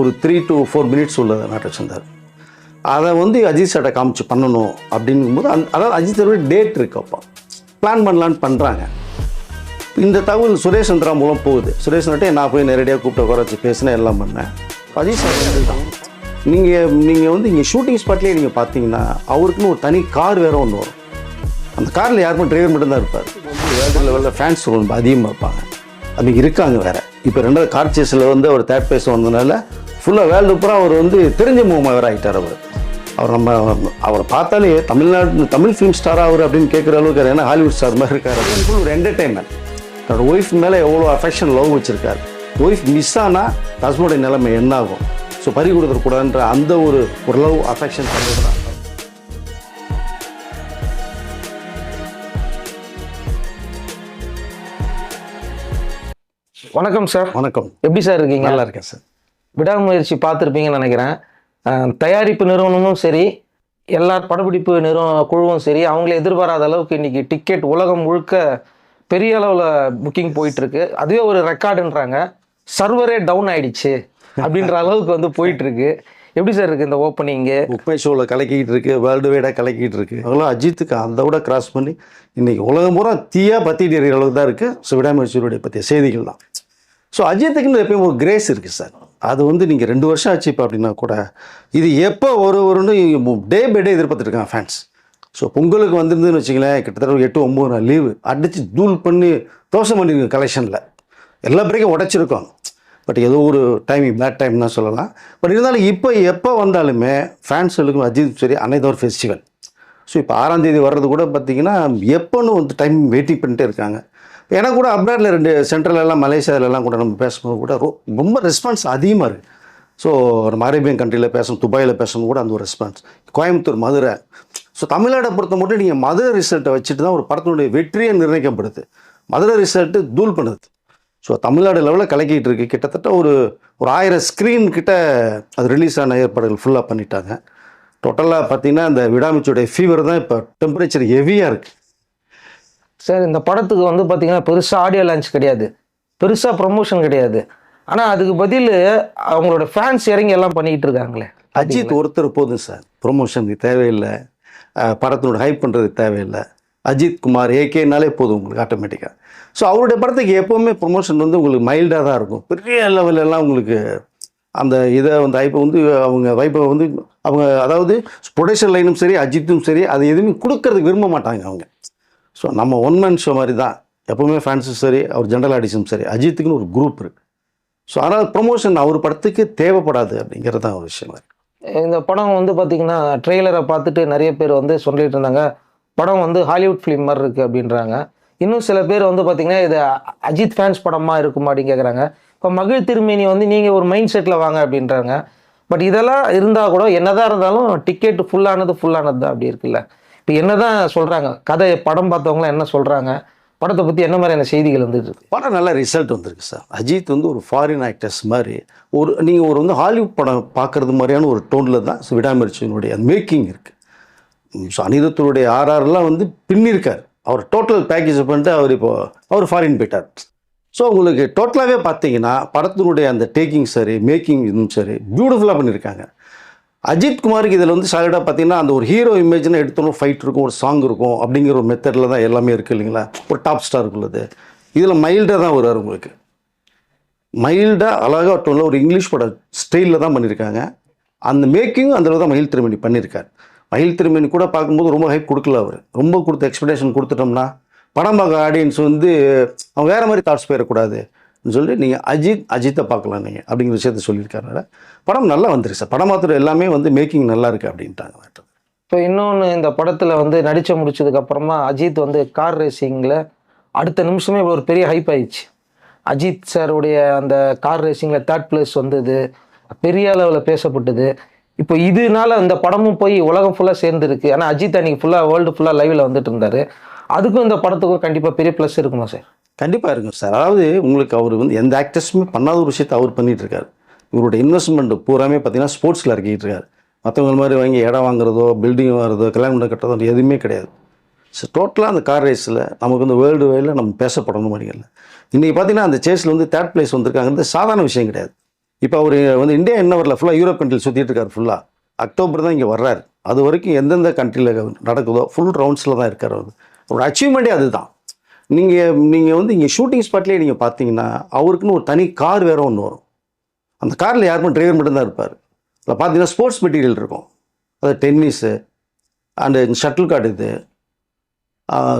ஒரு three to four minutes உள்ள நாட்டை வச்சிருந்தார். அதை வந்து அஜித் சார்ட்ட காமிச்சு பண்ணணும் அப்படிங்கும்போது அந்த அதாவது அஜித் சாரோட டேட் இருக்கு அப்போ. பிளான் பண்ணலான்னு பண்ணுறாங்க இந்த தகவல் சுரேஷ் சந்திரா மூலம் போகுது. சுரேஷ் நட்டே நான் போய் நேரடியாக கூப்பிட்டு உட்கார வச்சு பேசினேன் எல்லாம் பண்ணேன். அஜித் சார் தான் நீங்கள் நீங்கள் வந்து இங்கே ஷூட்டிங் ஸ்பாட்லேயே நீங்கள் பார்த்தீங்கன்னா அவருக்குன்னு ஒரு தனி கார் வேற ஒன்று வரும். அந்த காரில் யாருமே டிரைவர் மட்டும்தான் இருப்பார். வேர்ல்டு லெவலில் ஃபேன்ஸ் ரொம்ப அதிகமாக இருப்பாங்க. அப்படி இருக்காங்க வேற. இப்போ ரெண்டாவது கார் சேஸில் வந்து அவர் தேர்ட் பிளேஸ் வந்ததுனால ஃபுல்லாக வேர்ல்டு பூரா அவர் வந்து தெரிஞ்ச வேற ஆகிட்டார் அவர். அவர் நம்ம அவரை பார்த்தாலே தமிழ்நாடு தமிழ் ஃபிலிம் ஸ்டாரா அவர் அப்படின்னு கேட்குற அளவுக்கு. ஏன்னா ஹாலிவுட் ஸ்டார் மாதிரி இருக்காரு. Full ஒரு என்டர்டைன்மெண்ட் தன்னோட ஒய்ஃப் மேலே எவ்வளோ அஃபெக்ஷன் லவ் வச்சிருக்காரு. ஒய்ஃப் மிஸ் ஆனால் ஹஸ்பண்டோட நிலைமை என்ன ஆகும் ஸோ பறி கொடுத்துடக்கூடாதுன்ற அந்த ஒரு ஒரு லவ் அஃபெக்ஷன் பண்ணுறதுதான் வணக்கம் சார் வணக்கம். எப்படி சார் இருக்கீங்க? நல்லா இருக்கேன் சார் விடாமுயற்சி பார்த்துருப்பீங்கன்னு நினைக்கிறேன். தயாரிப்பு நிறுவனமும் சரி எல்லா படப்பிடிப்பு நிறுவன குழுவும் சரி அவங்களே எதிர்பாராத அளவுக்கு இன்றைக்கி டிக்கெட் உலகம் முழுக்க பெரிய அளவில் புக்கிங் போயிட்டுருக்கு. அதுவே ஒரு ரெக்கார்டுன்றாங்க சர்வரே டவுன் ஆயிடுச்சு அப்படின்ற அளவுக்கு வந்து போயிட்டுருக்கு. எப்படி சார் இருக்குது இந்த ஓப்பனிங்கு உப்பை ஷோவில் கலக்கிக்கிட்டு இருக்கு வேர்ல்டு வைடாக கலக்கிட்டு இருக்கு. அதெல்லாம் அஜித்துக்கு அதை விட கிராஸ் பண்ணி இன்றைக்கி உலகம் பூரா தீயாக பற்றிட்டு இருக்கிற அளவுக்கு தான் இருக்குது ஸோ விடாமுயற்சியுடைய பற்றிய செய்திகள் தான். ஸோ அஜித்துக்குன்னு எப்பயும் ஒரு கிரேஸ் இருக்குது சார் அது வந்து நீங்கள் ரெண்டு வருஷம் ஆச்சு இப்போ அப்படின்னா கூட இது எப்போ ஒரு ஒருன்னு டே பை டே எதிர்பார்த்துட்டு இருக்காங்க ஃபேன்ஸ் ஸோ பொங்கலுக்கு வந்திருந்துன்னு வச்சிங்களேன் கிட்டத்தட்ட ஒரு எட்டு ஒம்பது நாள் லீவு அடித்து தூள் பண்ணி தோசை பண்ணிருக்கு கலெக்ஷனில் எல்லா பிரேக்கும் உடச்சிருக்கோம். பட் ஏதோ ஒரு டைமிங் பேட் டைம் தான் சொல்லலாம். பட் இருந்தாலும் இப்போ எப்போ வந்தாலுமே ஃபேன்ஸுக்கும் அஜித் சரி அனைத்து ஒரு ஃபெஸ்டிவல் ஸோ இப்போ ஆறாம் தேதி வர்றது கூட பார்த்தீங்கன்னா எப்போன்னு வந்து டைம் வெயிட்டிங் பண்ணிட்டே இருக்காங்க. ஏன்னா கூட அப்ராடில் ரெண்டு சென்ட்ரல் எல்லாம் எல்லாம் கூட நம்ம பேசும்போது கூட ரொம்ப ரெஸ்பான்ஸ் அதிகமாக இருக்குது ஸோ நம்ம அரேபியன் கண்ட்ரியில் பேசணும் துபாயில் பேசணும் கூட அந்த ஒரு ரெஸ்பான்ஸ் கோயம்புத்தூர் மதுரை. ஸோ தமிழ்நாடை பொறுத்த மட்டும் நீங்கள் மதுரை ரிசல்ட்டை வச்சுட்டு தான் ஒரு படத்தினுடைய வெற்றியை நிர்ணயிக்கப்படுது. மதுரை ரிசல்ட்டு தூள் பண்ணுது. ஸோ தமிழ்நாடு லெவலில் கலக்கிட்டு இருக்கு. கிட்டத்தட்ட ஒரு ஒரு ஆயிரம் ஸ்க்ரீன் கிட்ட அது ரிலீஸ் ஆன ஏற்பாடுகள் ஃபுல்லாக பண்ணிட்டாங்க. டோட்டலாக பார்த்தீங்கன்னா இந்த விடாமிச்சுடைய ஃபீவர் தான் இப்போ டெம்பரேச்சர் ஹெவியாக இருக்குது சார் இந்த படத்துக்கு வந்து பார்த்தீங்கன்னா பெருசாக ஆடியோ லான்ச் கிடையாது. பெருசாக ப்ரொமோஷன் கிடையாது. ஆனால் அதுக்கு பதில் அவங்களோட ஃபேன்ஸ் இறங்கி எல்லாம் பண்ணிக்கிட்டு இருக்காங்களே. அஜித் ஒருத்தர் போதும் சார். ப்ரொமோஷனுக்கு தேவையில்லை. படத்தினோட ஹைப் பண்ணுறதுக்கு தேவையில்லை. அஜித் குமார் ஏகேனாலே போதும் உங்களுக்கு ஆட்டோமேட்டிக்காக ஸோ அவருடைய படத்துக்கு எப்போவுமே ப்ரொமோஷன் வந்து உங்களுக்கு மைல்டாக தான் இருக்கும். பெரிய லெவலெல்லாம் உங்களுக்கு அந்த இதை வந்து வைப்பை வந்து அவங்க வைப்பை வந்து அவங்க அதாவது ப்ரொடக்ஷன் லைனும் சரி அஜித்தும் சரி அது எதுவுமே கொடுக்கறதுக்கு விரும்ப மாட்டாங்க அவங்க. ஸோ நம்ம ஒன் மேன் ஷோ மாதிரி தான். எப்போவுமே ஃபேன்ஸும் சரி அவர் ஜென்ரல் ஆடிஷனும் சரி அஜித்துக்குன்னு ஒரு குரூப் இருக்குது ஸோ அதனால் ப்ரொமோஷன் அவர் படத்துக்கு தேவைப்படாது அப்படிங்கிறது தான் ஒரு விஷயம் இந்த படம் வந்து பார்த்திங்கன்னா ட்ரெய்லரை பார்த்துட்டு நிறைய பேர் வந்து சொல்லிட்டு இருந்தாங்க. படம் வந்து ஹாலிவுட் ஃபிலிம் மாதிரி இருக்குது அப்படின்றாங்க. இன்னும் சில பேர் வந்து பார்த்தீங்கன்னா இது அஜித் ஃபேன்ஸ் படமாக இருக்குமா அப்படின்னு கேட்குறாங்க இப்போ மகிழ் திருமேனி வந்து நீங்கள் ஒரு மைண்ட் செட்டில் வாங்க அப்படின்றாங்க. பட் இதெல்லாம் இருந்தால் கூட என்னதான் இருந்தாலும் டிக்கெட் ஃபுல்லானது ஃபுல்லானது தான் அப்படி இருக்குல்ல. இப்போ என்னதான் சொல்கிறாங்க கதை படம் பார்த்தவங்களாம் என்ன சொல்கிறாங்க படத்தை பற்றி என்ன மாதிரியான செய்திகள் வந்துட்டு இருக்கு? படம் நல்ல ரிசல்ட் வந்திருக்கு சார். அஜித் வந்து ஒரு ஃபாரின் ஆக்டர்ஸ் மாதிரி ஒரு நீங்கள் ஒரு வந்து ஹாலிவுட் படம் பார்க்குறது மாதிரியான ஒரு டோனில் தான் விடாமிர்ச்சியினுடைய அந்த மேக்கிங் இருக்குது ஸோ அனிருத்தருடைய ஆர்ஆர்லாம் வந்து பின்னிருக்கார். அவர் டோட்டல் பேக்கேஜ் பண்ணிட்டு அவர் இப்போ அவர் ஃபாரின் போயிட்டார். ஸோ உங்களுக்கு டோட்டலாகவே பார்த்தீங்கன்னா படத்தினுடைய அந்த டேக்கிங் சரி மேக்கிங் இதுவும் சரி பியூட்டிஃபுல்லாக பண்ணியிருக்காங்க அஜித் குமாருக்கு இதில் வந்து சாலிடாக பார்த்தீங்கன்னா அந்த ஒரு ஹீரோ இமேஜ்னா எடுத்தோம் ஃபைட் இருக்கும் ஒரு சாங் இருக்கும் அப்படிங்கிற ஒரு மெத்தடில் தான் எல்லாமே இருக்குது இல்லைங்களா? ஒரு டாப் ஸ்டார் உள்ளது. இதில் மைல்டாக தான் வருவார் உங்களுக்கு. மைல்டாக அழகாக டோனில் ஒரு இங்கிலீஷ் பட ஸ்டைலில் தான் பண்ணியிருக்காங்க அந்த மேக்கிங்கும் அந்த தான் மயில் திருமணி பண்ணியிருக்கார் மயில் திருமணி கூட பார்க்கும்போது ரொம்ப ஹைப் கொடுக்கல அவர். ரொம்ப கொடுத்த எக்ஸ்பெக்டேஷன் கொடுத்துட்டோம்னா படம் பார்க்க ஆடியன்ஸ் வந்து அவன் வேறு மாதிரி தாட்ஸ் போயிடக்கூடாது. சொல்லிட்டு நீங்கள் அஜித் அஜித்தை பார்க்கலாம் நீங்கள் அப்படிங்கிற விஷயத்த சொல்லியிருக்காரு படம் நல்லா வந்துருக்கு சார். படம் மாத்திரம் எல்லாமே வந்து மேக்கிங் நல்லா இருக்குது அப்படின்ட்டாங்க இப்போ இன்னொன்று இந்த படத்தில் வந்து நடிச்ச முடிச்சதுக்கப்புறமா அஜித் வந்து கார் ரேசிங்கில் அடுத்த நிமிஷமே இவ்வளோ ஒரு பெரிய ஹைப் ஆயிடுச்சு. அஜித் சாருடைய அந்த கார் ரேசிங்கில் தேர்ட் பிளேஸ் வந்தது பெரிய அளவில் பேசப்பட்டது. இப்போ இதனால இந்த படமும் போய் உலகம் ஃபுல்லாக சேர்ந்துருக்கு. ஆனால் அஜித் அன்னைக்கு ஃபுல்லாக வேர்ல்டு ஃபுல்லாக லைவில் வந்துட்டு இருந்தார். அதுக்கும் இந்த படத்துக்கும் கண்டிப்பாக பெரிய ப்ளஸ் இருக்குமா சார்? கண்டிப்பாக இருக்கும் சார். அதாவது உங்களுக்கு அவர் வந்து எந்த ஆக்டர்ஸுமே பண்ணாத ஒரு விஷயத்தை அவர் பண்ணிட்டு இருக்காரு இவரோட இன்வெஸ்ட்மெண்ட் பூராமே பார்த்தீங்கன்னா ஸ்போர்ட்ஸில் இறக்கிட்டு இருக்காரு மற்றவங்க மாதிரி வாங்கி இடம் வாங்குறதோ பில்டிங் வாங்குறதோ கல்யாணம் பண்ண கட்டுறதோ எதுவுமே கிடையாது. ஸோ டோட்டலாக அந்த கார் ரேஸில் நமக்கு வந்து வேர்ல்டு வைடில் நம்ம பேசப்படணும் மாதிரிங்கல்ல இன்றைக்கி பார்த்தீங்கன்னா அந்த சேஸில் வந்து தேர்ட் பிளேஸ் வந்திருக்காங்கிறது சாதாரண விஷயம் கிடையாது. இப்போ அவர் வந்து இந்தியா என்ன வரல ஃபுல்லாக யூரோப் கண்ட்ரியில் சுற்றிட்டு இருக்காரு ஃபுல்லாக அக்டோபர் தான் இங்கே வர்றாரு. அது வரைக்கும் எந்தெந்த கண்ட்ரியில் நடக்குதோ ஃபுல் ரவுண்ட்ஸில் தான் இருக்கார் அவர். அவரோட அச்சீவ்மெண்ட்டே அதுதான். நீங்கள் நீங்கள் வந்து இங்கே ஷூட்டிங் ஸ்பாட்லேயே நீங்கள் பார்த்தீங்கன்னா அவருக்குன்னு ஒரு தனி கார் வேற ஒன்று வரும். அந்த காரில் யாருமே டிரைவர் மட்டும்தான் இருப்பார். அதில் பார்த்தீங்கன்னா ஸ்போர்ட்ஸ் மெட்டீரியல் இருக்கும். அது டென்னிஸு அண்டு ஷட்டில் கார்டு இது.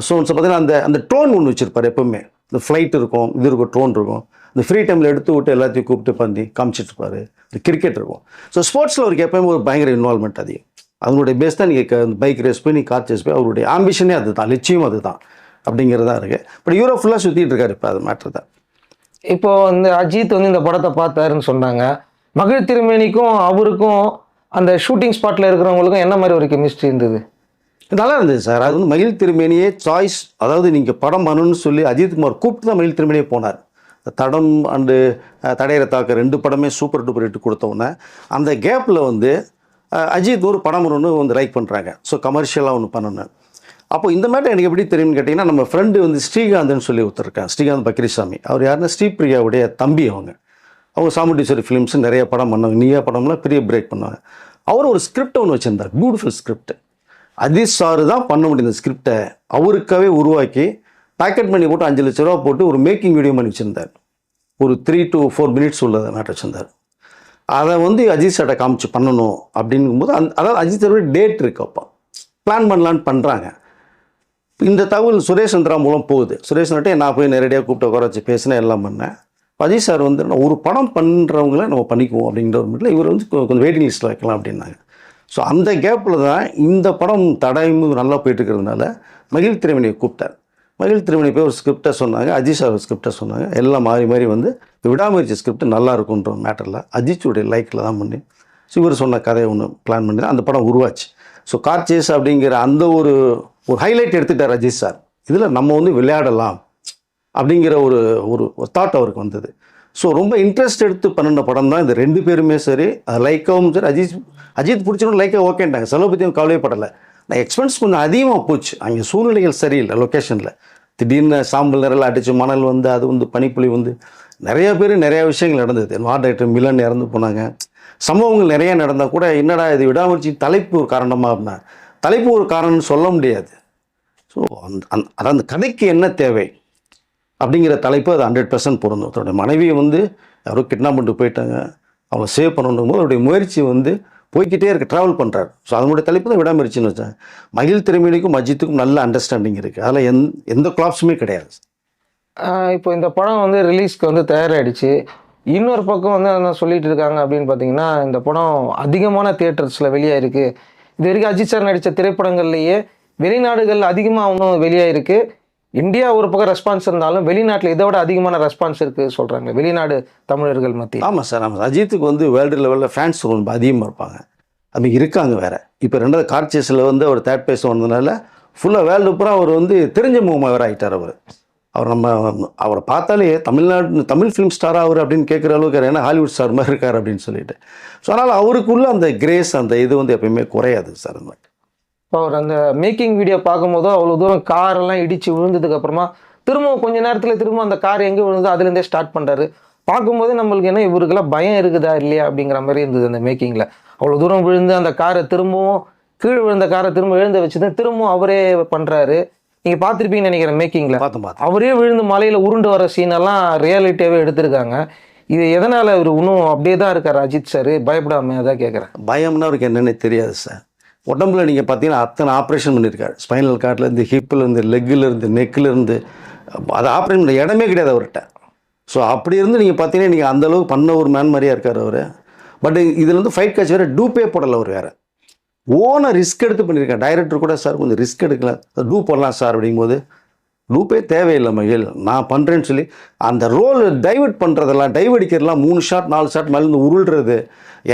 ஸோ பார்த்தீங்கன்னா அந்த அந்த ட்ரோன் ஒன்று வச்சுருப்பார் எப்பவுமே. இந்த ஃப்ளைட் இருக்கும் இது இருக்கும் ட்ரோன் இருக்கும். இந்த ஃப்ரீ டைமில் எடுத்து விட்டு எல்லாத்தையும் கூப்பிட்டு பண்ணி காமிச்சிட்ருப்பாரு இந்த கிரிக்கெட் இருக்கும். ஸோ ஸ்போர்ட்ஸில் அவருக்கு எப்பயுமே ஒரு பயங்கர இன்வால்மெண்ட் அதிகம். அதனுடைய பேஸ் தான் நீங்கள் பைக் ரேஸ் போய் நீ கார் சேஸ் போய் அவருடைய ஆம்பிஷனே அதுதான். லட்சியம் அதுதான். அப்படிங்கிறதா இருக்குது பட் யூரோப் ஃபுல்லாக சுற்றிட்டு இருக்காரு இப்போ அது மேட்ரு தான் இப்போ இந்த அஜித் வந்து இந்த படத்தை பார்த்தாருன்னு சொன்னாங்க. மகிழ் திருமேனிக்கும் அவருக்கும் அந்த ஷூட்டிங் ஸ்பாட்ல இருக்கிறவங்களுக்கும் என்ன மாதிரி ஒரு கெமிஸ்ட்ரி இருந்தது? நல்லா இருந்தது சார். அது வந்து மயில் திருமேனியே சாய்ஸ் அதாவது நீங்கள் படம் பண்ணணும்னு சொல்லி அஜித் குமார் கூப்பிட்டு தான் மயில் திருமேனியே போனார். தடம் அண்டு தடையற தாக்க ரெண்டு படமே சூப்பர் டூப்பர் ஹிட் கொடுத்த உடனே அந்த கேப்பில் வந்து அஜித் ஒரு படம் ஒன்று வந்து லைக் பண்ணுறாங்க ஸோ கமர்ஷியலாக ஒன்று பண்ணணும் அப்போ இந்த மேட்டர் எனக்கு எப்படி தெரியும்னு கேட்டிங்கன்னா நம்ம ஃப்ரெண்டு வந்து ஸ்ரீகாந்த்னு சொல்லி ஒருத்தருக்கேன் ஸ்ரீகாந்த் பக்ரிசாமி. அவர் யாருன்னா ஸ்ரீபிரியாவுடைய தம்பி அவங்க. அவங்க சாமுண்டீஸ்வரி ஃபிலிம்ஸ் நிறைய படம் பண்ணாங்க நீயா படம்லாம் பெரிய பிரேக் பண்ணாங்க அவர் ஒரு ஸ்கிரிப்ட் ஒன்று வச்சுருந்தார் பியூட்டிஃபுல் ஸ்கிரிப்ட் அஜித் சார் தான் பண்ண முடியும் இந்த ஸ்கிரிப்டை அவருக்காகவே உருவாக்கி பேக்கெட் பண்ணி போட்டு அஞ்சு லட்ச ரூபா போட்டு ஒரு மேக்கிங் வீடியோ பண்ணி வச்சுருந்தார். ஒரு த்ரீ டு ஃபோர் மினிட்ஸ் உள்ளதை மேட்டர் வச்சுருந்தார். அதை வந்து அஜித் சார்ட்ட காமிச்சு பண்ணணும் அப்படிங்கும்போது அந்த அதாவது அஜித் சாரோட டேட் இருக்கு அப்போ. பிளான் பண்ணலான்னு பண்ணுறாங்க இந்த தகவல் சுரேஷ் சந்திரா மூலம் போகுது. சுரேஷ் சந்திரட்டே நான் போய் நேரடியாக கூப்பிட்டு உட்கார வச்சு பேசினேன் எல்லாம் பண்ணேன். அஜித் சார் வந்து நான் ஒரு படம் பண்ணுறவங்கள நம்ம பண்ணிக்குவோம் அப்படிங்கிற ஒரு மட்டும் இவர் வந்து கொஞ்சம் வெயிட்டிங் லிஸ்ட்டில் வைக்கலாம் அப்படின்னாங்க. ஸோ அந்த கேப்பில் தான் இந்த படம் தடையும் நல்லா போயிட்டுருக்கிறதுனால மகிழ் திருமணியை கூப்பிட்டார். மகிழ் திருமணி போய் ஒரு ஸ்கிரிப்டை சொன்னாங்க அஜித் சார் ஒரு ஸ்கிரிப்டை சொன்னாங்க எல்லாம் மாறி மாறி வந்து விடாமுயற்சி ஸ்கிரிப்ட் நல்லா இருக்குன்ற மேட்டரில் அஜித்துடைய லைக்கில் தான் பண்ணி ஸோ இவர் சொன்ன கதையை ஒன்று பிளான் பண்ணி தான் அந்த படம் உருவாச்சு. ஸோ கார் சேஸ் அப்படிங்கிற அந்த ஒரு ஒரு ஹைலைட் எடுத்துட்டார் அஜித் சார். இதில் நம்ம வந்து விளையாடலாம் அப்படிங்கிற ஒரு ஒரு தாட் அவருக்கு வந்தது. ஸோ ரொம்ப இன்ட்ரெஸ்ட் எடுத்து பண்ணின படம் தான் இந்த ரெண்டு பேருமே சரி அது லைக்காவும் சரி அஜித் அஜித் பிடிச்சவங்க லைக்கா ஓகேன்ட்டாங்க செலவு பற்றியும் கவலைப்படலை நான் எக்ஸ்பென்ஸ் கொஞ்சம் அதிகமாக போச்சு. அங்கே சூழ்நிலைகள் சரியில்லை லொக்கேஷனில் திடீர்னு சாம்பல் நிரல் அடித்து மணல் வந்து அது வந்து பனிப்புளி வந்து நிறைய பேர் நிறையா விஷயங்கள் நடந்தது. வார்ட் டைரக்டர் மிலன் இறந்து போனாங்க. சம்பவங்கள் நிறையா நடந்தால் கூட என்னடா இது விடாமுயற்சி தலைப்பு ஒரு காரணமாக அப்படின்னா தலைப்பு ஒரு காரணம்னு சொல்ல முடியாது. ஸோ அந்த அந் அதான் அந்த கதைக்கு என்ன தேவை அப்படிங்கிற தலைப்பு அது ஹண்ட்ரட் பர்சன்ட் பொருந்தும். தன்னுடைய மனைவியை வந்து யாரோ கிட்னாப் பண்ணிட்டு போயிட்டாங்க. அவளை சேவ் பண்ணணும் போது அவருடைய முயற்சி வந்து போய்க்கிட்டே இருக்க ட்ராவல் பண்ணுறாரு ஸோ அதனுடைய தலைப்பு தான் விடாமுயற்சின்னு வச்சேன் மகிழ் திறமையிலைக்கும் அஜித்துக்கும் நல்ல அண்டர்ஸ்டாண்டிங் இருக்குது அதில் எந் எந்த கிளாப்ஸுமே கிடையாது. இப்போ இந்த படம் வந்து ரிலீஸ்க்கு வந்து தயாராகிடுச்சு இன்னொரு பக்கம் வந்து என்ன சொல்லிட்டு இருக்காங்க அப்படின்னு பார்த்தீங்கன்னா இந்த படம் அதிகமான தியேட்டர்ஸில் வெளியாயிருக்கு. இது வரைக்கும் அஜித் சார் நடித்த திரைப்படங்கள்லேயே வெளிநாடுகள் அதிகமாக அவனும் வெளியாயிருக்கு. இந்தியா ஒரு பக்கம் ரெஸ்பான்ஸ் இருந்தாலும் வெளிநாட்டில் இதை விட அதிகமான ரெஸ்பான்ஸ் இருக்குது சொல்கிறாங்க வெளிநாடு தமிழர்கள் மத்தியில். ஆமாம் சார் ஆமாம் அஜித்துக்கு வந்து வேர்ல்டு லெவலில் ஃபேன்ஸ் ரொம்ப அதிகமாக இருப்பாங்க. அது இருக்காங்க வேறு. இப்போ ரெண்டாவது கார்ச்சேஸில் வந்து அவர் தேர்ட் பிளேஸ் வந்ததுனால ஃபுல்லாக வேர்ல்டு பூரா அவர் வந்து தெரிஞ்ச முகமாக வேறு ஆகிட்டார் அவர். அவர் நம்ம அவரை பார்த்தாலே தமிழ்நாடு தமிழ் ஃபிலிம் ஸ்டார் அவர் அப்படின்னு கேட்குற அளவுக்கு ஏன்னா ஹாலிவுட் ஸ்டார் மாதிரி இருக்கார் அப்படின்னு சொல்லிட்டு. ஸோ அதனால் அவருக்குள்ள அந்த கிரேஸ் அந்த இது வந்து எப்பயுமே குறையாது சார் அந்த இப்போ அவர் அந்த மேக்கிங் வீடியோ பார்க்கும்போது அவ்வளோ தூரம் காரெல்லாம் இடித்து விழுந்ததுக்கு அப்புறமா திரும்ப கொஞ்ச நேரத்தில் திரும்ப அந்த கார் எங்கே விழுந்தோ அதுலேருந்தே ஸ்டார்ட் பண்ணுறாரு பார்க்கும்போது நம்மளுக்கு என்ன இவருக்கெல்லாம் பயம் இருக்குதா இல்லையா அப்படிங்கிற மாதிரி இருந்தது அந்த மேக்கிங்கில் அவ்வளோ தூரம் விழுந்து அந்த காரை திரும்பவும் கீழே விழுந்த காரை திரும்ப எழுந்த வச்சு தான் திரும்பவும் அவரே பண்ணுறாரு நீங்கள் பார்த்துருப்பீங்கன்னு நினைக்கிறேன் மேக்கிங்கில் பார்த்தோம் பார்த்தோம் அவரே விழுந்து மலையில் உருண்டு வர சீனெல்லாம் ரியாலிட்டியாகவே எடுத்திருக்காங்க. இது எதனால் அவர் இன்னும் அப்படியே தான் இருக்கார் அஜித் சார் பயப்படாம அதான் கேட்குறேன் பயம்னா அவருக்கு என்னென்ன தெரியாது சார் உடம்புல நீங்கள் பார்த்தீங்கன்னா அத்தனை ஆப்ரேஷன் பண்ணியிருக்காரு. ஸ்பைனல் கார்டில் இருந்து ஹிப்பில் இருந்து லெக்கில் இருந்து நெக்கில் இருந்து. அது ஆப்ரேஷன் பண்ண இடமே கிடையாது அவர்கிட்ட. ஸோ அப்படி இருந்து நீங்கள் பார்த்தீங்கன்னா நீங்கள் அந்த அளவுக்கு பண்ண ஒரு மேன் மாதிரியா இருக்கார் அவர். பட் இதில் வந்து ஃபைட் காட்சி வேறு டூப்பே போடலை அவர் வேறு. ஓன ரிஸ்க் எடுத்து பண்ணியிருக்கேன். டைரக்டர் கூட சார் கொஞ்சம் ரிஸ்க் எடுக்கல. டூ போடலாம் சார் அப்படிங்கும்போது லூப்பே தேவையில்லை மகிழ் நான் பண்ணுறேன்னு சொல்லி அந்த ரோல் டைவர்ட் பண்ணுறதெல்லாம் டைவடிக்கிறதெல்லாம் மூணு ஷாட் நாலு ஷாட் மேலேருந்து உருள்றது.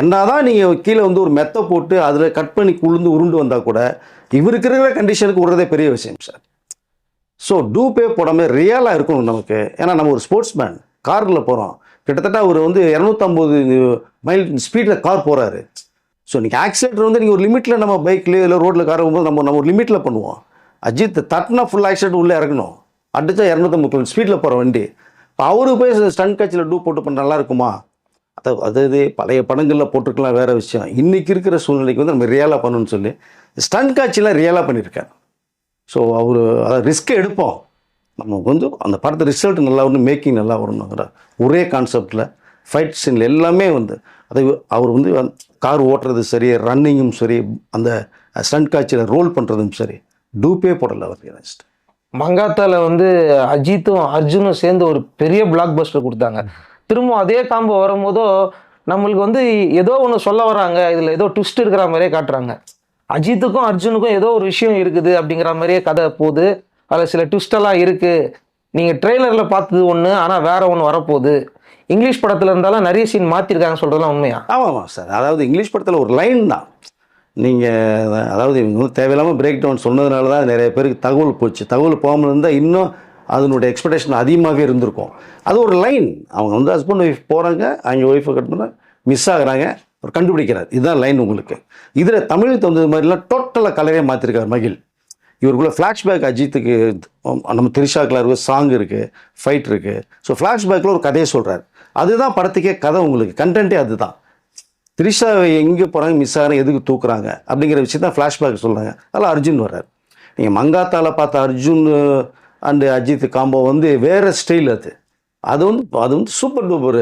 என்னதான் நீங்கள் கீழே வந்து ஒரு மெத்தை போட்டு அதில் கட் பண்ணி குளிர்ந்து உருண்டு வந்தால் கூட இவருக்கு இருக்கிற கண்டிஷனுக்கு விடுறதே பெரிய விஷயம் சார் ஸோ டூப்பே போடாமல் ரியலாக இருக்கணும் நமக்கு. ஏன்னா நம்ம ஒரு ஸ்போர்ட்ஸ் மேன் காரில் போகிறோம் கிட்டத்தட்ட அவர் வந்து இரநூத்தம்பது மைல் ஸ்பீடில் கார் போகிறாரு ஸோ நீங்கள் ஆக்சிடென்ட் வந்து நீங்கள் ஒரு லிமிட்டில் நம்ம பைக்லேயோ இல்லை ரோட்டில் கார் நம்ம நம்ம ஒரு லிமிட்டில் பண்ணுவோம். அஜித் தட்டினா ஃபுல் ஆக்சிடென்ட் உள்ளே இறங்கணும். அடித்தா இரநூத்தம்பது கிலோ ஸ்பீடில் போகிற வண்டி. இப்போ அவரு போய் ஸ்டன் கட்சியில் டூ போட்டு பண்ண நல்லா இருக்குமா? அது அதாவது பழைய படங்களில் போட்டிருக்கலாம் வேறு விஷயம். இன்றைக்கி இருக்கிற சூழ்நிலைக்கு வந்து நம்ம ரியலாக பண்ணணும்னு சொல்லி ஸ்டன் காட்சியெலாம் ரியலாக பண்ணியிருக்காரு. ஸோ அவர் அதை ரிஸ்க் எடுப்போம். நம்ம வந்து அந்த படத்தை ரிசல்ட் நல்லா வரணும் மேக்கிங் நல்லா வரணுங்கிற ஒரே கான்செப்டில் ஃபைட் சீனில் எல்லாமே வந்து அதை அவர் வந்து கார் ஓட்டுறது சரி ரன்னிங்கும் சரி அந்த ஸ்டண்ட் காட்சியில் ரோல் பண்ணுறதும் சரி டூப்பே போடலை அவர் நெக்ஸ்ட் மங்காத்தால வந்து அஜித்தும் அர்ஜுனும் சேர்ந்து ஒரு பெரிய பிளாக் பஸ்டர் கொடுத்தாங்க. திரும்ப அதே காம்போ வரும்போதோ நம்மளுக்கு வந்து ஏதோ ஒன்று சொல்ல வராங்க இதில் ஏதோ ட்விஸ்ட் இருக்கிற மாதிரியே காட்டுறாங்க. அஜித்துக்கும் அர்ஜுனுக்கும் ஏதோ ஒரு விஷயம் இருக்குது அப்படிங்கிற மாதிரியே கதை போகுது. அதில் சில ட்விஸ்டெல்லாம் இருக்குது நீங்கள் ட்ரெய்லரில் பார்த்தது ஒன்று ஆனால் வேற ஒன்று வரப்போகுது. இங்கிலீஷ் படத்தில் இருந்தாலும் நிறைய சீன் மாற்றிருக்காங்க சொல்கிறதுலாம் உண்மையா? ஆமாம் ஆமாம் சார். அதாவது இங்கிலீஷ் படத்தில் ஒரு லைன் தான். நீங்கள் அதாவது இவங்க தேவையில்லாமல் பிரேக் டவுன் சொன்னதுனால தான் நிறைய பேருக்கு தகவல் போச்சு. தகவல் போகாமல் இருந்தால் இன்னும் அதனுடைய எக்ஸ்பெக்டேஷன் அதிகமாகவே இருந்திருக்கும். அது ஒரு லைன் அவங்க வந்து ஹஸ்பண்ட் ஒய்ஃப் போகிறாங்க அவங்க ஒய்ஃபை கட் பண்ண மிஸ் ஆகுறாங்க அவர் கண்டுபிடிக்கிறார். இதுதான் லைன் உங்களுக்கு. இதில் தமிழுக்கு தகுந்தது மாதிரிலாம் டோட்டலாக கலரே மாற்றிருக்கார் மகிழ். இவருக்குள்ள ஃப்ளாஷ்பேக் அஜித்துக்கு நம்ம திரிஷாக்கில் இருக்க சாங் இருக்குது ஃபைட் இருக்குது ஸோ ஃப்ளாஷ்பேக்கில் ஒரு கதையை சொல்கிறார் அதுதான் படத்துக்கே கதை உங்களுக்கு. கண்டென்ட்டே அதுதான். திரிஷாவை எங்கே போகிறாங்க மிஸ் ஆகிறாங்க எதுக்கு தூக்குறாங்க அப்படிங்கிற விஷயம் தான் ஃப்ளாஷ்பேக் சொல்கிறாங்க அதில் அர்ஜுன் வர்றார். நீங்கள் மங்காத்தாவில் பார்த்த அர்ஜுன் அண்டு அஜித் காம்போ வந்து வேறு ஸ்டைல் அது. அது வந்து அது வந்து சூப்பர் டூப்பர்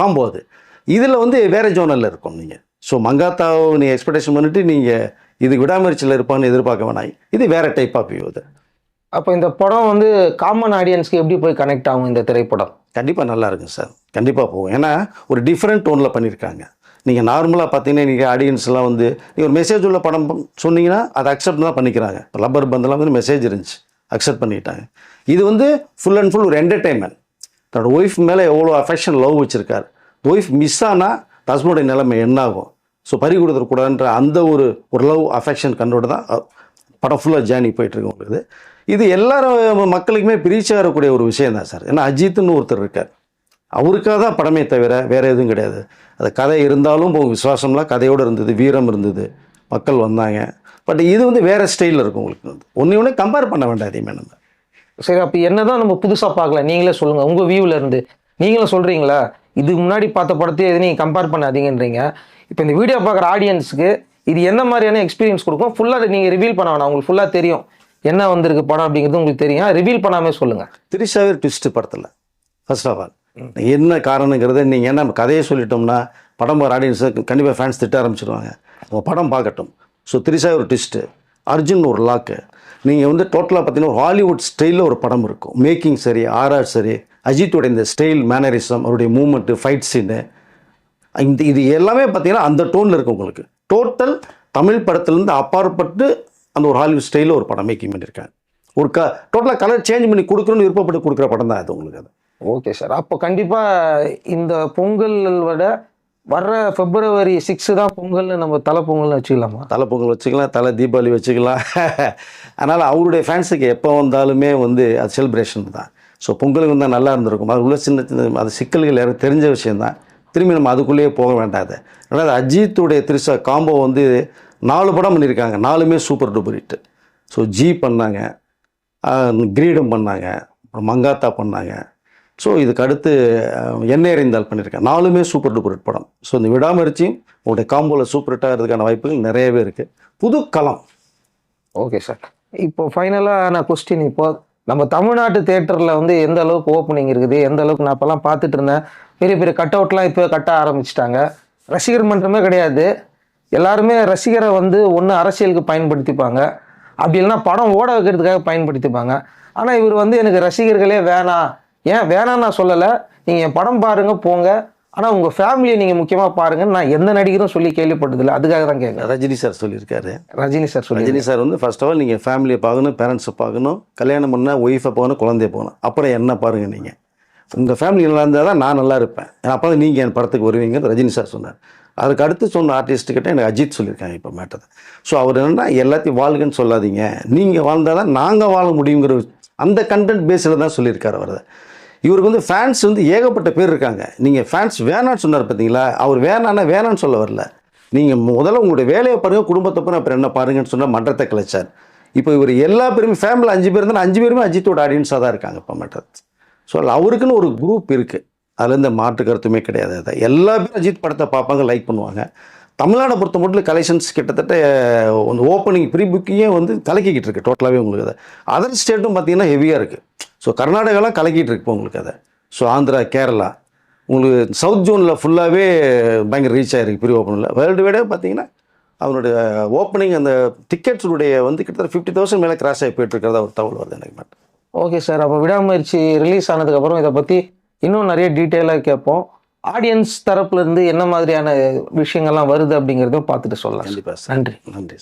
காம்போ அது. இதில் வந்து வேறு ஜோனலில் இருக்கும் நீங்கள் ஸோ மங்காத்தாவை நீங்கள் எக்ஸ்பெக்டேஷன் பண்ணிவிட்டு நீங்கள் இது விடாமுயற்சியில் இருப்பான்னு எதிர்பார்க்க வேணாம். இது வேறு டைப் ஆஃப் வியூ அது அப்போ இந்த படம் வந்து காமன் ஆடியன்ஸ்க்கு எப்படி போய் கனெக்ட் ஆகும் இந்த திரைப்படம்? கண்டிப்பாக நல்லா இருக்கும் சார். கண்டிப்பாக போகும். ஏன்னா ஒரு டிஃப்ரெண்ட் டோனில் பண்ணியிருக்காங்க நீங்கள் நார்மலாக பார்த்தீங்கன்னா நீங்கள் ஆடியன்ஸ்லாம் வந்து நீங்கள் ஒரு மெசேஜ் உள்ள படம் சொன்னீங்கன்னா அதை அக்செப்ட் தான் பண்ணிக்கிறாங்க. இப்போ லப்பர் பந்தெல்லாம் வந்து மெசேஜ் இருந்துச்சு. அக்செப்ட் பண்ணிக்கிட்டாங்க இது வந்து ஃபுல் அண்ட் ஃபுல் ஒரு என்டர்டெயின்மெண்ட் தன்னோட ஒய்ஃப் மேலே எவ்வளோ அஃபெக்ஷன் லவ் வச்சுருக்காரு. ஒய்ஃப் மிஸ் ஆனால் ஹஸ்பண்டோட நிலைமை என்ன ஆகும் ஸோ பறி கொடுத்துடக்கூடாதுன்ற அந்த ஒரு ஒரு லவ் அஃபெக்ஷன் கண்டோட தான் படம் ஃபுல்லாக ஜேர்னி போயிட்டுருக்கு உங்களுக்கு. இது எல்லாரும் மக்களுக்குமே பிரிச்சு வரக்கூடிய ஒரு விஷயம் தான் சார். ஏன்னா அஜித்துன்னு ஒருத்தர் இருக்கார். அவருக்காக தான் படமே தவிர வேறு எதுவும் கிடையாது. அது கதை இருந்தாலும் போகும் விசுவாசம்லாம் கதையோடு இருந்தது வீரம் இருந்தது மக்கள் வந்தாங்க. பட் இது வந்து வேறு ஸ்டைலில் இருக்கும் உங்களுக்கு. வந்து ஒன்று ஒன்று கம்பேர் பண்ண வேண்டாம் எதையுமே நம்ம. சரி அப்போ என்ன தான் நம்ம புதுசாக பார்க்கல நீங்களே சொல்லுங்கள் உங்கள் வியூவில் இருந்து. நீங்களும் சொல்கிறீங்களா இதுக்கு முன்னாடி பார்த்த படத்தையே எது நீங்கள் கம்பேர் பண்ணாதீங்கன்றீங்க. இப்போ இந்த வீடியோ பார்க்குற ஆடியன்ஸுக்கு இது என்ன மாதிரியான எக்ஸ்பீரியன்ஸ் கொடுக்கும்? ஃபுல்லாக நீங்கள் ரிவீல் பண்ண வேணாம். உங்களுக்கு ஃபுல்லாக தெரியும். என்ன வந்திருக்கு படம் அப்படிங்கிறது உங்களுக்கு தெரியும். ரிவீல் பண்ணாமே சொல்லுங்கள் திரிஷாவே ட்விஸ்ட் படத்தில் ஃபர்ஸ்ட் ஆஃப் ஆல் என்ன காரணங்கிறத நீங்கள் என்ன கதையை சொல்லிட்டோம்னா படம் பார் ஆடியன்ஸை கண்டிப்பாக ஃபேன்ஸ் திட்ட ஆரம்பிச்சிடுவாங்க அவங்க படம் பார்க்கட்டும். ஸோ திரிஷா ஒரு ட்விஸ்ட்டு அர்ஜுன் ஒரு லாக்கு நீங்கள் வந்து டோட்டலாக பார்த்தீங்கன்னா ஹாலிவுட் ஸ்டைலில் ஒரு படம் இருக்கும். மேக்கிங் சரி ஆர்ஆர் சரி அஜித்தோட இந்த ஸ்டைல் மேனரிசம் அவருடைய மூமெண்ட்டு ஃபைட் சீனு இந்த இது எல்லாமே பார்த்தீங்கன்னா அந்த டோனில் இருக்கும் உங்களுக்கு. டோட்டல் தமிழ் படத்துலேருந்து அப்பாற்பட்டு அந்த ஒரு ஹாலிவுட் ஸ்டைலில் ஒரு படம் மேக்கிங் பண்ணியிருக்காங்க. ஒரு க டோட்டலாக கலர் சேஞ்ச் பண்ணி கொடுக்கணும்னு விருப்பப்பட்டு கொடுக்குற படம் தான் அது உங்களுக்கு அது. ஓகே சார் அப்போ கண்டிப்பாக இந்த பொங்கல் விட வர்ற பிப்ரவரி சிக்ஸு தான் பொங்கல்னு நம்ம தலை பொங்கல்னு வச்சுக்கலாமா? தலை பொங்கல் வச்சுக்கலாம் தலை தீபாவளி வச்சுக்கலாம். அதனால் அவருடைய ஃபேன்ஸுக்கு எப்போ வந்தாலுமே வந்து அது செலிப்ரேஷன் தான். ஸோ பொங்கலுக்கு வந்தால் நல்லா இருந்திருக்கும். அது உள்ள சின்ன சின்ன அது சிக்கல்கள் யாரும் தெரிஞ்ச விஷயந்தான் திரும்பி நம்ம அதுக்குள்ளேயே போக வேண்டாது அதனால் அஜித்துடைய திரிசா காம்போ வந்து நாலு படம் பண்ணியிருக்காங்க. நாலுமே super duper hit so Ji பண்ணாங்க. கிரீடம் பண்ணாங்க. அப்புறம் மங்காத்தா பண்ணாங்க. ஸோ இதுக்கு அடுத்து எண்ணெய் அறிந்தால் பண்ணியிருக்கேன் நாலுமே சூப்பர் டூப்பர் ஹிட் படம். ஸோ இந்த விடாமரிச்சியும் உங்களுடைய காம்போவில் சூப்பர் ஹிட் வாய்ப்புகள் நிறையவே இருக்குது புது களம். ஓகே சார் இப்போ ஃபைனலாக நான் கொஸ்டின் இப்போ நம்ம தமிழ்நாட்டு தேட்டரில் வந்து எந்த அளவுக்கு ஓப்பனிங் இருக்குது? எந்த அளவுக்கு நான் அப்போல்லாம் பார்த்துட்டு இருந்தேன்? பெரிய பெரிய கட் அவுட்லாம் இப்போ கட்ட ஆரம்பிச்சிட்டாங்க. ரசிகர் மன்றமே கிடையாது. எல்லாருமே ரசிகரை வந்து ஒன்று அரசியலுக்கு பயன்படுத்திப்பாங்க. அப்படி இல்லைன்னா படம் ஓட வைக்கிறதுக்காக பயன்படுத்திப்பாங்க. ஆனால் இவர் வந்து எனக்கு ரசிகர்களே வேணாம் ஏன் வேணாம் நான் சொல்லலை. நீங்கள் என் படம் பாருங்க போங்க. ஆனால் உங்கள் ஃபேமிலியை நீங்கள் முக்கியமாக பாருங்கன்னு நான் எந்த நடிகரும் சொல்லி கேள்விப்பட்டதில்லை. அதுக்காக தான் கேட்குறேன் ரஜினி சார் சொல்லியிருக்காரு. ரஜினி சார் சொல்லி ரஜினி சார் வந்து ஃபர்ஸ்ட் ஆஃப் ஆல் நீங்கள் ஃபேமிலியை பார்க்கணும் பேரண்ட்ஸை பார்க்கணும். கல்யாணம் பண்ணால் ஒய்ஃபை போகணும் குழந்தைய போகணும். அப்புறம் என்ன பாருங்க நீங்கள் உங்கள் ஃபேமிலி நல்லா இருந்தால் தான் நான் நல்லா இருப்பேன். ஏன்னா அப்போ தான் நீங்கள் என் படத்துக்கு வருவீங்கன்னு ரஜினி சார் சொன்னார். அதுக்கு அடுத்து சொன்ன ஆர்டிஸ்ட்டுக்கிட்ட எனக்கு அஜித் சொல்லியிருக்காங்க இப்போ மேட்டர் ஸோ அவர் என்னென்னா எல்லாத்தையும் வாழ்கன்னு சொல்லாதீங்க. நீங்கள் வாழ்ந்தால் தான் நாங்கள் வாழ முடியுங்கிற அந்த கண்டென்ட் பேஸில் தான் சொல்லியிருக்காரு அவர். இவருக்கு வந்து ஃபேன்ஸ் வந்து ஏகப்பட்ட பேர் இருக்காங்க. நீங்கள் ஃபேன்ஸ் வேணான்னு சொன்னார் பார்த்தீங்களா அவர் வேணான்னா வேணான்னு சொல்ல வரல. நீங்கள் முதல்ல உங்களுடைய வேலையை பாருங்கள் குடும்பத்தை பிறகு அப்புறம் என்ன பாருங்கன்னு சொன்னால் மன்றத்தை கலைச்சார். இப்போ இவர் எல்லா பேருமே ஃபேமிலியில் அஞ்சு பேர் இருந்தாலும் அஞ்சு பேருமே அஜித்தோட ஆடியன்ஸாக தான் இருக்காங்க இப்போ மற்றது ஸோ அவருக்குன்னு ஒரு குரூப் இருக்குது அதில் இந்த மாற்று கருத்துமே கிடையாது. அதை எல்லா பேரும் அஜித் படத்தை பார்ப்பாங்க லைக் பண்ணுவாங்க. தமிழ்நாடை பொறுத்த மட்டும் கலெக்ஷன்ஸ் கிட்டத்தட்ட ஒன்று ஓப்பனிங் ப்ரீ புக்கிங்கே வந்து கலக்கிக்கிட்டு இருக்கு. டோட்டலாகவே உங்களுக்கு அதை. அதர் ஸ்டேட்டும் பார்த்தீங்கன்னா ஹெவியாக இருக்குது ஸோ கர்நாடகாலாம் கலக்கிட்டு இருக்கு உங்களுக்கு அதை. ஸோ ஆந்திரா கேரளா. உங்களுக்கு சவுத் ஜோனில் ஃபுல்லாகவே பயங்கர ரீச் ஆகிருக்கு ப்ரீ ஓப்பனில் வேர்ல்டு வைடே பார்த்தீங்கன்னா அவனுடைய ஓப்பனிங் அந்த டிக்கெட்ஸுடைய வந்து கிட்டத்தட்ட ஃபிஃப்டி தௌசண்ட் மேலே கிராஸ் ஆகி போயிட்டு இருக்கிறதா ஒரு தகவல் வருது எனக்கு. மட்டும் ஓகே சார் அப்போ விடாமுயற்சி ரிலீஸ் ஆனதுக்கப்புறம் இதை பற்றி இன்னும் நிறைய டீட்டெயிலாக கேட்போம். ஆடியன்ஸ் தரப்புல இருந்து என்ன மாதிரியான விஷயங்கள்லாம் வருது அப்படிங்கிறதையும் பார்த்துட்டு சொல்லலாம் கண்டிப்பாக நன்றி. நன்றி சார்